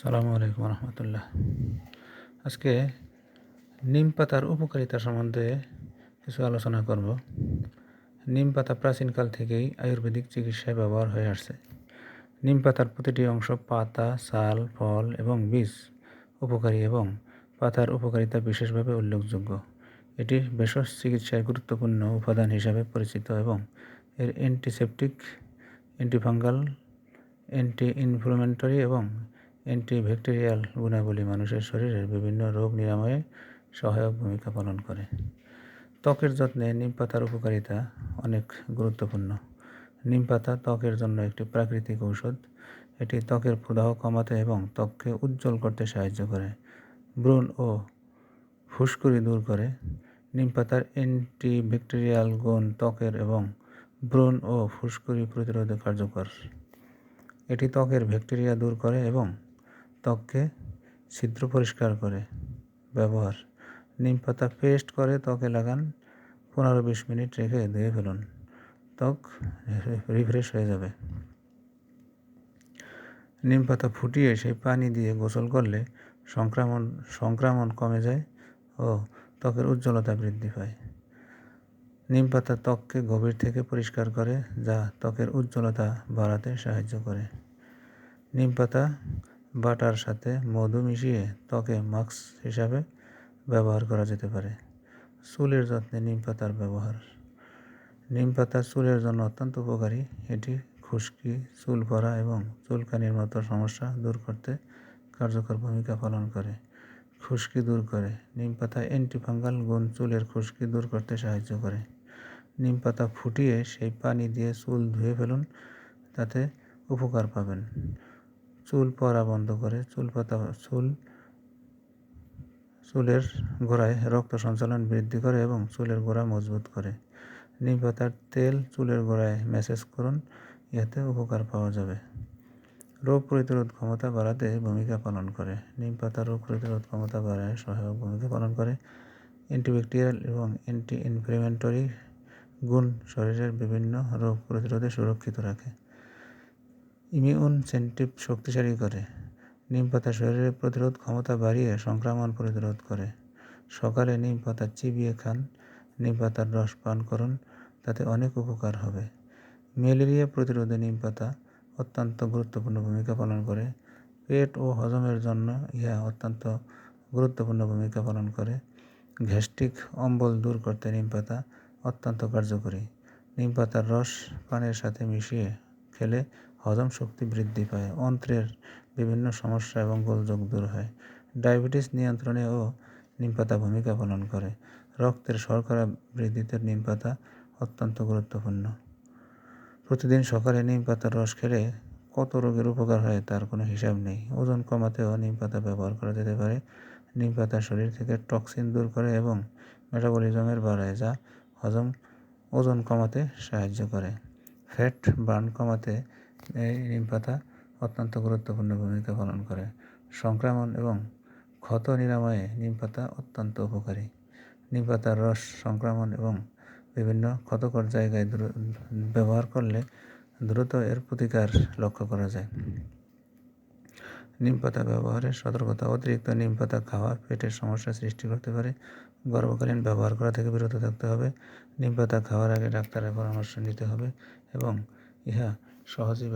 সালামু আলাইকুম রহমতুল্লাহ। আজকে নিম পাতার উপকারিতা সম্বন্ধে কিছু আলোচনা করব। নিম পাতা প্রাচীনকাল থেকেই আয়ুর্বেদিক চিকিৎসায় ব্যবহার হয়ে আসছে। নিম পাতার প্রতিটি অংশ পাতা, ছাল, ফল এবং বীজ উপকারী এবং পাতার উপকারিতা বিশেষভাবে উল্লেখযোগ্য। এটি ভেষজ চিকিৎসায় গুরুত্বপূর্ণ উপাদান হিসাবে পরিচিত এবং এর অ্যান্টিসেপটিক অ্যান্টিফাঙ্গাল অ্যান্টি ইনফ্লামেটরি এবং অ্যান্টিব্যাকটেরিয়াল গুণাবলী মানুষের শরীরের বিভিন্ন রোগ নিরাময়ে সহায়ক ভূমিকা পালন করে। ত্বকের যত্নে নিম পাতার উপকারিতা অনেক গুরুত্বপূর্ণ। নিম পাতা ত্বকের জন্য একটি প্রাকৃতিক ঔষধ। এটি ত্বকের প্রদাহ কমাতে এবং ত্বককে উজ্জ্বল করতে সাহায্য করে। ব্রণ ও ফুসকুড়ি দূর করে। নিম পাতার অ্যান্টিব্যাকটেরিয়াল গুণ ত্বকের এবং ব্রণ ও ফুসকুড়ি প্রতিরোধে কার্যকর। এটি ত্বকের ব্যাকটেরিয়া দূর করে এবং ত্বককে ছিদ্র পরিষ্কার করে। ব্যবহার। নিম পাতা পেস্ট করে ত্বকে লাগান। পনেরো বিশ মিনিট রেখে ধুয়ে ফেলুন। ত্বক রিফ্রেশ হয়ে যাবে। নিম পাতা ফুটিয়ে সেই পানি দিয়ে গোসল করলে সংক্রমণ সংক্রমণ কমে যায় ও ত্বকের উজ্জ্বলতা বৃদ্ধি পায়। নিম পাতা ত্বককে গভীর থেকে পরিষ্কার করে যা ত্বকের উজ্জ্বলতা বাড়াতে সাহায্য করে। নিম পাতা বাটার সাথে মধু মিশিয়ে ত্বকে মাস্ক হিসাবে ব্যবহার করা যেতে পারে। চুলের যত্নে নিম পাতার ব্যবহার। নিম পাতা চুলের জন্য অত্যন্ত উপকারী। এটি খুশকি, চুল পড়া এবং চুলকানির মতো সমস্যা দূর করতে কার্যকর ভূমিকা পালন করে। খুশকি দূর করে। নিম পাতা অ্যান্টিফাঙ্গাল গুণ চুলের খুশকি দূর করতে সাহায্য করে। নিম পাতা ফুটিয়ে সেই পানি দিয়ে চুল ধুয়ে ফেলুন, তাতে উপকার পাবেন। চুল পড়া বন্ধ করে, চুল পাতা, চুল, চুলের গোড়ায় রক্ত সঞ্চালন বৃদ্ধি করে এবং চুলের গোড়া মজবুত করে। নিম পাতার তেল চুলের গোড়ায় ম্যাসেজ করুন ইয়াতে উপকার পাওয়া যাবে। রোগ প্রতিরোধ ক্ষমতা বাড়াতে ভূমিকা পালন করে। নিম পাতা রোগ প্রতিরোধ ক্ষমতা বাড়ায় সহায়ক ভূমিকা পালন করে। অ্যান্টিব্যাকটেরিয়াল এবং অ্যান্টি ইনফ্লেমেটরি গুণ শরীরের বিভিন্ন রোগ প্রতিরোধে সুরক্ষিত রাখে। ইমিউন সেন্টিভ শক্তিশালী করে। নিম পাতা শরীরের প্রতিরোধ ক্ষমতা বাড়িয়ে সংক্রমণ প্রতিরোধ করে। সকালে নিম পাতা চিবিয়ে খান। নিম পাতার রস পান করুন, তাতে অনেক উপকার হবে। ম্যালেরিয়া প্রতিরোধে নিম পাতা অত্যন্ত গুরুত্বপূর্ণ ভূমিকা পালন করে। পেট ও হজমের জন্য ইহা অত্যন্ত গুরুত্বপূর্ণ ভূমিকা পালন করে। গ্যাস্ট্রিক অম্বল দূর করতে নিম পাতা অত্যন্ত কার্যকরী। নিম পাতার রস পানের সাথে মিশিয়ে খেলে হজম শক্তি বৃদ্ধি পায়, অন্ত্রের বিভিন্ন সমস্যা এবং গোলযোগ দূর হয়। ডায়াবেটিস নিয়ন্ত্রণে ও নিম পাতা ভূমিকা পালন করে। রক্তের শর্করা বৃদ্ধিতে নিম পাতা অত্যন্ত গুরুত্বপূর্ণ। প্রতিদিন সকালে নিম পাতার রস খেলে কত রোগের উপকার হয় তার কোনো হিসাব নেই। ওজন কমাতেও নিম পাতা ব্যবহার করা যেতে পারে। নিম পাতা শরীর থেকে টক্সিন দূর করে এবং মেটাবলিজমের বাড়ায়, যা হজম ওজন কমাতে সাহায্য করে। ফ্যাট বার্ন কমাতে এই নিম পাতা অত্যন্ত গুরুত্বপূর্ণ ভূমিকা পালন করে। সংক্রমণ এবং ক্ষত নিরাময়ে নিম পাতা অত্যন্ত উপকারী। নিম পাতার রস, সংক্রমণ এবং বিভিন্ন ক্ষতকর জায়গায় ব্যবহার করলে দ্রুত এর প্রতিকার লক্ষ্য করা যায়। নিম পাতা ব্যবহারের সতর্কতা, অতিরিক্ত নিম পাতা খাওয়া পেটের সমস্যা সৃষ্টি করতে পারে। গর্ভকালীন ব্যবহার করা থেকে বিরত থাকতে হবে। নিম পাতা খাওয়ার আগে ডাক্তারের পরামর্শ নিতে হবে এবং ইহা 少喝几杯